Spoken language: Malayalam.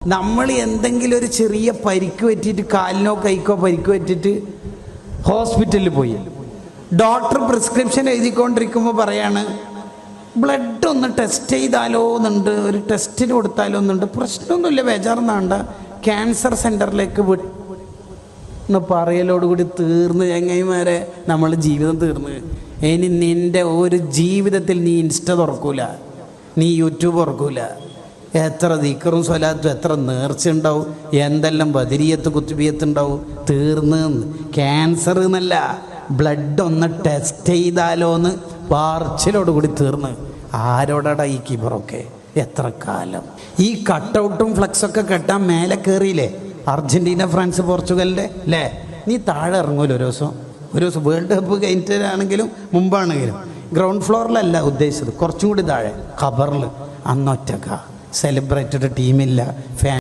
നമ്മൾ എന്തെങ്കിലും ഒരു ചെറിയ പരിക്ക് പറ്റിയിട്ട് കാലിനോ കൈക്കോ പരിക്ക് പറ്റിയിട്ട് ഹോസ്പിറ്റലിൽ പോയി. ഡോക്ടർ പ്രിസ്ക്രിപ്ഷൻ എഴുതിക്കൊണ്ടിരിക്കുമ്പോൾ പറയാണ് ബ്ലഡ് ഒന്ന് ടെസ്റ്റ് ചെയ്താലോ എന്നുണ്ട് ഒരു ടെസ്റ്റിന് കൊടുത്താലോ എന്നുണ്ട് പ്രശ്നമൊന്നുമില്ല ബേജാറെന്നാണ്ട ക്യാൻസർ സെന്ററിലേക്ക് വിട്ട് എന്ന് പറയലോടുകൂടി തീർന്ന് ചങ്ങായിമാരെ നമ്മൾ ജീവിതം തീർന്ന്. ഇനി നിന്റെ ഒരു ജീവിതത്തിൽ നീ ഇൻസ്റ്റ തുറക്കൂല നീ യൂട്യൂബ് തുറക്കൂല. എത്ര ദിക്കറും സ്വലാത്തും എത്ര നേർച്ച ഉണ്ടാവും എന്തെല്ലാം ബദിരിയത്ത് കുത്തുബിയത്ത് ഉണ്ടാവും തീർന്ന് ക്യാൻസർ എന്നല്ല. ബ്ലഡ് ഒന്ന് ടെസ്റ്റ് ചെയ്താലോ എന്ന് പാർച്ചിലോടുകൂടി തീർന്ന്. ആരോടാടാ ഈ കിബറൊക്കെ? എത്ര കാലം? ഈ കട്ടൗട്ടും ഫ്ലക്സൊക്കെ കെട്ടാൻ മേലെ കയറിയില്ലേ അർജന്റീന ഫ്രാൻസ് പോർച്ചുഗലിന്റെ അല്ലേ നീ താഴെ ഇറങ്ങുമല്ലോ ഒരു ദിവസം. ഒരു ദിവസം വേൾഡ് കപ്പ് കഴിഞ്ഞിട്ടാണെങ്കിലും മുമ്പാണെങ്കിലും. ഗ്രൗണ്ട് ഫ്ലോറിലല്ല ഉദ്ദേശിച്ചത്. കുറച്ചും കൂടി താഴെ. ഖബറിൽ അന്നൊറ്റക്ക. Celebrated ടീമില്ല fan